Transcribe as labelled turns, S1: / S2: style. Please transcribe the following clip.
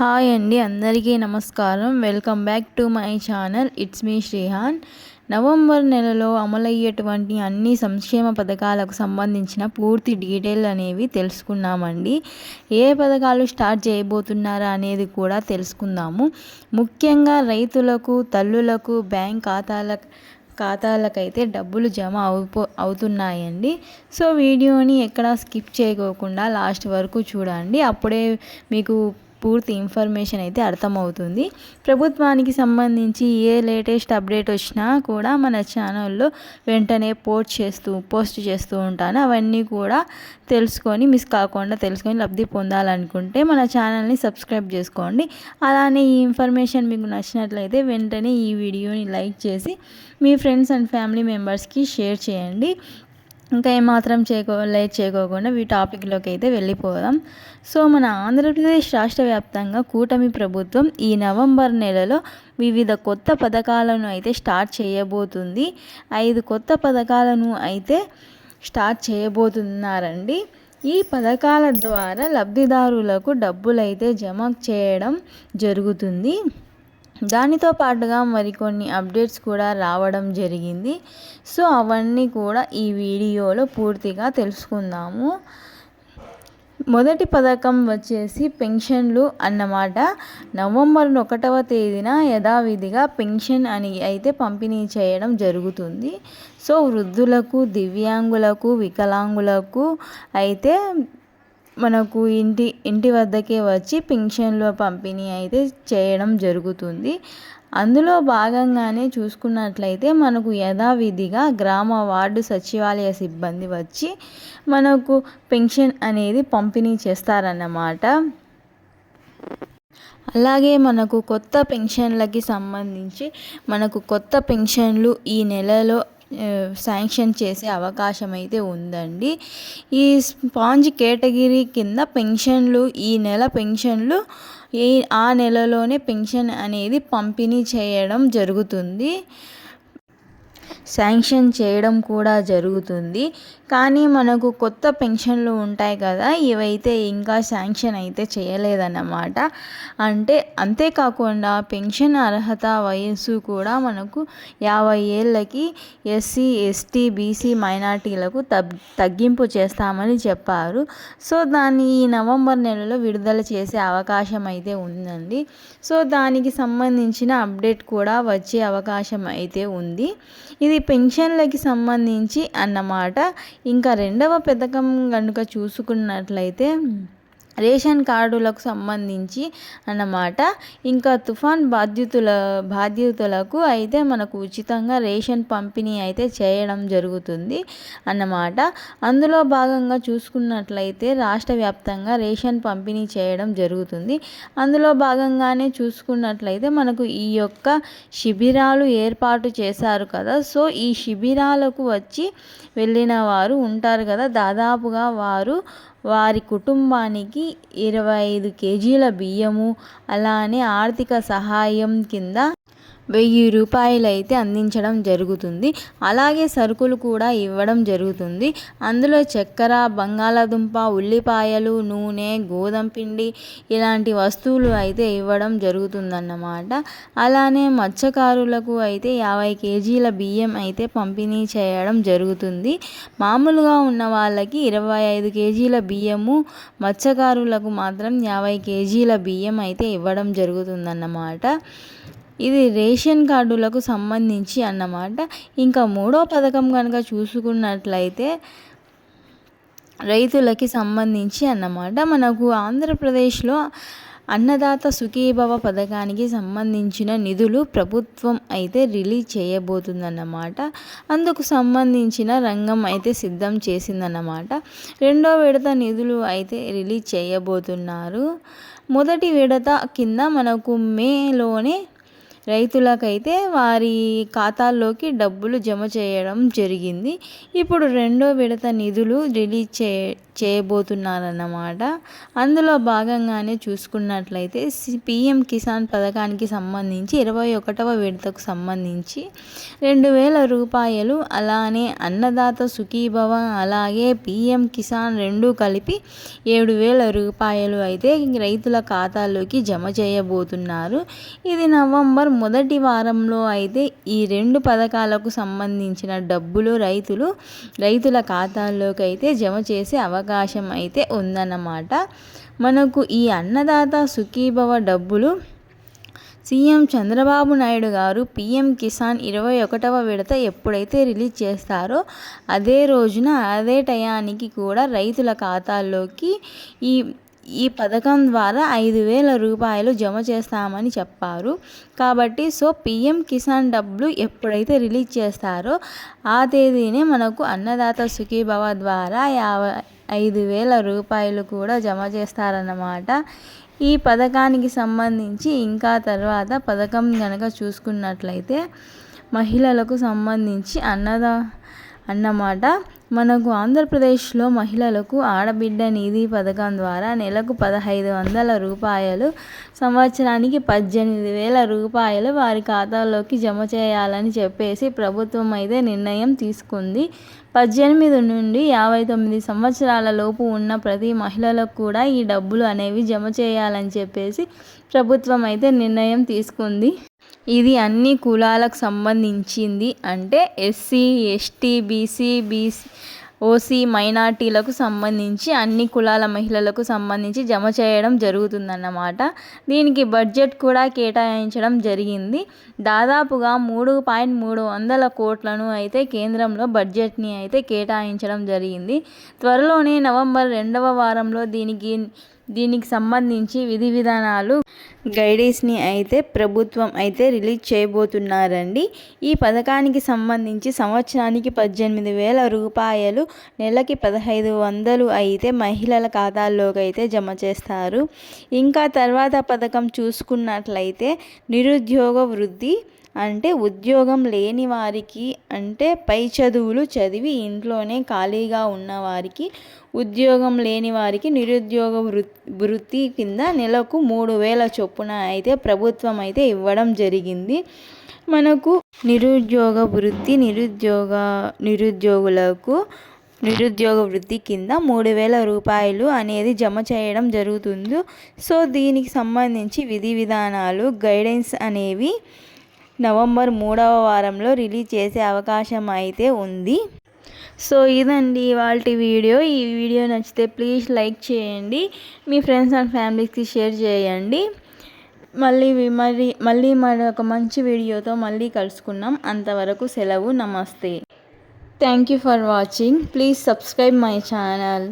S1: Hi అండి అందరికీ నమస్కారం. Welcome back to my channel. It's me Srihan. November నెలలో అమలయ్యేటువంటి అన్ని సంక్షేమ పథకాలకు సంబంధించిన పూర్తి డీటెయిల్ అనేవి తెలుసుకున్నామండి. ఏ పథకాలు స్టార్ట్ చేయబోతున్నారా అనేది కూడా తెలుసుకుందాము. ముఖ్యంగా రైతులకు తల్లులకు బ్యాంక్ ఖాతాల ఖాతాలకైతే డబ్బులు జమ అవుపో అవుతున్నాయండి. సో వీడియోని ఎక్కడ స్కిప్ చేయకోకుండా లాస్ట్ వరకు చూడండి. అప్పుడే మీకు పూర్తి ఇన్ఫర్మేషన్ అయితే అర్థమవుతుంది. ప్రభుత్వానికి సంబంధించి ఏ లేటెస్ట్ అప్డేట్ వచ్చినా కూడా మన ఛానల్లో వెంటనే పోస్ట్ చేస్తూ పోస్ట్ చేస్తూ ఉంటాను. అవన్నీ కూడా తెలుసుకొని మిస్ కాకుండా తెలుసుకొని లబ్ధి పొందాలనుకుంటే మన ఛానల్ని సబ్స్క్రైబ్ చేసుకోండి. అలానే ఈ ఇన్ఫర్మేషన్ మీకు నచ్చినట్లయితే వెంటనే ఈ వీడియోని లైక్ చేసి మీ ఫ్రెండ్స్ అండ్ ఫ్యామిలీ మెంబర్స్కి షేర్ చేయండి. ఇంకా ఏమాత్రం చేయకో లేట్ చేయకోకుండా ఈ టాపిక్లోకి అయితే వెళ్ళిపోదాం. సో మన ఆంధ్రప్రదేశ్ రాష్ట్ర వ్యాప్తంగా కూటమి ప్రభుత్వం ఈ నవంబర్ నెలలో వివిధ కొత్త పథకాలను అయితే స్టార్ట్ చేయబోతుంది. ఐదు కొత్త పథకాలను అయితే స్టార్ట్ చేయబోతున్నారండి. ఈ పథకాల ద్వారా లబ్ధిదారులకు డబ్బులైతే జమ చేయడం జరుగుతుంది. దానితో పాటుగా మరికొన్ని అప్డేట్స్ కూడా రావడం జరిగింది. సో అవన్నీ కూడా ఈ వీడియోలో పూర్తిగా తెలుసుకుందాము. మొదటి పథకం వచ్చేసి పెన్షన్లు అన్నమాట. నవంబర్ ఒకటవ తేదీన యథావిధిగా పెన్షన్ అని అయితే పంపిణీ చేయడం జరుగుతుంది. సో వృద్ధులకు దివ్యాంగులకు వికలాంగులకు అయితే మనకు ఇంటి ఇంటి వద్దకే వచ్చి పింఛన్ల పంపిణీ అయితే చేయడం జరుగుతుంది. అందులో భాగంగానే చూసుకున్నట్లయితే మనకు యథావిధిగా గ్రామ వార్డు సచివాలయ సిబ్బంది వచ్చి మనకు పెన్షన్ అనేది పంపిణీ చేస్తారన్నమాట. అలాగే మనకు కొత్త పెన్షన్లకి సంబంధించి మనకు కొత్త పెన్షన్లు ఈ నెలలో శాంక్షన్ చేసే అవకాశం అయితే ఉందండి. ఈ స్పాంజ్ కేటగిరీ కింద పెన్షన్లు ఈ నెల పెన్షన్లు ఈ ఆ నెలలోనే పెన్షన్ అనేది పంపిణీ చేయడం జరుగుతుంది. శాంక్షన్ చేయడం కూడా జరుగుతుంది. కానీ మనకు కొత్త పెన్షన్లు ఉంటాయి కదా ఇవైతే ఇంకా శాంక్షన్ అయితే చేయలేదన్నమాట. అంటే అంతేకాకుండా పెన్షన్ అర్హత వయస్సు కూడా మనకు యాభై ఏళ్ళకి ఎస్సీ ఎస్టీ బీసీ మైనార్టీలకు తగ్గింపు చేస్తామని చెప్పారు. సో దాన్ని ఈ నవంబర్ నెలలో విడుదల చేసే అవకాశం అయితే ఉందండి. సో దానికి సంబంధించిన అప్డేట్ కూడా వచ్చే అవకాశం అయితే ఉంది. ఇది పెన్షన్లకి సంబంధించి అన్నమాట. ఇంకా రెండవ పథకం కనుక చూసుకున్నట్లయితే రేషన్ కార్డులకు సంబంధించి అన్నమాట. ఇంకా తుఫాన్ బాధ్యతల బాధ్యతలకు అయితే మనకు ఉచితంగా రేషన్ పంపిణీ అయితే చేయడం జరుగుతుంది అన్నమాట. అందులో భాగంగా చూసుకున్నట్లయితే రాష్ట్ర వ్యాప్తంగా రేషన్ పంపిణీ చేయడం జరుగుతుంది. అందులో భాగంగానే చూసుకున్నట్లయితే మనకు ఈ యొక్క శిబిరాలు ఏర్పాటు చేశారు కదా. సో ఈ శిబిరాలకు వచ్చి వెళ్ళిన వారు ఉంటారు కదా. దాదాపుగా వారు వారి కుటుంబానికి ఇరవై ఐదు కేజీల బియ్యము అలానే ఆర్థిక సహాయం కింద వెయ్యి రూపాయలు అయితే అందించడం జరుగుతుంది. అలాగే సరుకులు కూడా ఇవ్వడం జరుగుతుంది. అందులో చక్కెర బంగాళాదుంప ఉల్లిపాయలు నూనె గోధుమ పిండి ఇలాంటి వస్తువులు అయితే ఇవ్వడం జరుగుతుందన్నమాట. అలానే మత్స్యకారులకు అయితే యాభై కేజీల బియ్యం అయితే పంపిణీ చేయడం జరుగుతుంది. మామూలుగా ఉన్న వాళ్ళకి ఇరవై ఐదు కేజీల బియ్యము మత్స్యకారులకు మాత్రం యాభై కేజీల బియ్యం అయితే ఇవ్వడం జరుగుతుందన్నమాట. ఇది రేషన్ కార్డులకు సంబంధించి అన్నమాట. ఇంకా మూడో పథకం కనుక చూసుకున్నట్లయితే రైతులకి సంబంధించి అన్నమాట. మనకు ఆంధ్రప్రదేశ్లో అన్నదాత సుఖీభవ పథకానికి సంబంధించిన నిధులు ప్రభుత్వం అయితే రిలీజ్ చేయబోతుందన్నమాట. అందుకు సంబంధించిన రంగం అయితే సిద్ధం చేసిందన్నమాట. రెండో విడత నిధులు అయితే రిలీజ్ చేయబోతున్నారు. మొదటి విడత కింద మనకు మేలోనే రైతులకైతే వారి ఖాతాల్లోకి డబ్బులు జమ చేయడం జరిగింది. ఇప్పుడు రెండో విడత నిధులు రిలీజ్ చే చేయబోతున్నారన్నమాట. అందులో భాగంగానే చూసుకున్నట్లయితే పిఎం కిసాన్ పథకానికి సంబంధించి ఇరవై ఒకటవ విడతకు సంబంధించి రెండు వేల రూపాయలు అలానే అన్నదాత సుఖీభవ అలాగే పిఎం కిసాన్ రెండు కలిపి ఏడు వేల రూపాయలు అయితే రైతుల ఖాతాల్లోకి జమ చేయబోతున్నారు. ఇది నవంబర్ మొదటి వారంలో అయితే ఈ రెండు పథకాలకు సంబంధించిన డబ్బులు రైతులు రైతుల ఖాతాల్లోకి అయితే జమ చేసే అవకాశం అవకాశం అయితే ఉందన్నమాట. మనకు ఈ అన్నదాత సుఖీభవ డబ్బులు సీఎం చంద్రబాబు నాయుడు గారు పీఎం కిసాన్ ఇరవై ఒకటవ విడత ఎప్పుడైతే రిలీజ్ చేస్తారో అదే రోజున అదే టయానికి కూడా రైతుల ఖాతాల్లోకి ఈ ఈ పథకం ద్వారా ఐదు వేల రూపాయలు జమ చేస్తామని చెప్పారు. కాబట్టి సో పిఎం కిసాన్ డబ్బులు ఎప్పుడైతే రిలీజ్ చేస్తారో ఆ తేదీనే మనకు అన్నదాత సుఖీభవ ద్వారా యాభై ఐదు వేల రూపాయలు కూడా జమ చేస్తారన్నమాట. ఈ పథకానికి సంబంధించి ఇంకా తర్వాత పథకం కనుక చూసుకున్నట్లయితే మహిళలకు సంబంధించి అన్నదా అన్నమాట. మనకు ఆంధ్రప్రదేశ్లో మహిళలకు ఆడబిడ్డ నిధి పథకం ద్వారా నెలకు పదహైదు వందల రూపాయలు సంవత్సరానికి పద్దెనిమిది వేల రూపాయలు వారి ఖాతాలోకి జమ చేయాలని చెప్పేసి ప్రభుత్వం అయితే నిర్ణయం తీసుకుంది. పద్దెనిమిది నుండి యాభై తొమ్మిది సంవత్సరాల లోపు ఉన్న ప్రతి మహిళలకు కూడా ఈ డబ్బులు అనేవి జమ చేయాలని చెప్పేసి ప్రభుత్వం అయితే నిర్ణయం తీసుకుంది. ఇది అన్ని కులాలకు సంబంధించింది. అంటే SC ST BC BC OC మైనార్టీలకు సంబంధించి అన్ని కులాల మహిళలకు సంబంధించి జమ చేయడం జరుగుతుందన్నమాట. దీనికి బడ్జెట్ కూడా కేటాయించడం జరిగింది. దాదాపుగా మూడు పాయింట్ మూడు వందల కోట్లను అయితే కేంద్రంలో బడ్జెట్ని అయితే కేటాయించడం జరిగింది. త్వరలోనే నవంబర్ రెండవ వారంలో దీనికి దీనికి సంబంధించి విధి విధానాలు గైడెన్స్ని అయితే ప్రభుత్వం అయితే రిలీజ్ చేయబోతున్నారండి. ఈ పథకానికి సంబంధించి సంవత్సరానికి పద్దెనిమిది వేల రూపాయలు నెలకి పదహైదు వందలు అయితే మహిళల ఖాతాల్లోకి అయితే జమ చేస్తారు. ఇంకా తర్వాత పథకం చూసుకున్నట్లయితే నిరుద్యోగ వృద్ధి అంటే ఉద్యోగం లేని వారికి అంటే పై చదువులు చదివి ఇంట్లోనే ఖాళీగా ఉన్నవారికి ఉద్యోగం లేని వారికి నిరుద్యోగ వృత్తి కింద నెలకు మూడు వేల చొప్పున అయితే ప్రభుత్వం అయితే ఇవ్వడం జరిగింది. మనకు నిరుద్యోగ వృత్తి నిరుద్యోగ నిరుద్యోగులకు నిరుద్యోగ వృత్తి కింద మూడు వేల రూపాయలు అనేది జమ చేయడం జరుగుతుంది. సో దీనికి సంబంధించి విధి విధానాలు గైడెన్స్ అనేవి నవంబర్ మూడవ వారంలో రిలీజ్ చేసే అవకాశం అయితే ఉంది. సో ఇదండి ఇవాళ వీడియో. ఈ వీడియో నచ్చితే ప్లీజ్ లైక్ చేయండి. మీ ఫ్రెండ్స్ అండ్ ఫ్యామిలీస్కి షేర్ చేయండి. మళ్ళీ మరి మళ్ళీ ఒక మంచి వీడియోతో మళ్ళీ కలుసుకున్నాం అంతవరకు సెలవు నమస్తే. Thank you for watching. Please subscribe my channel.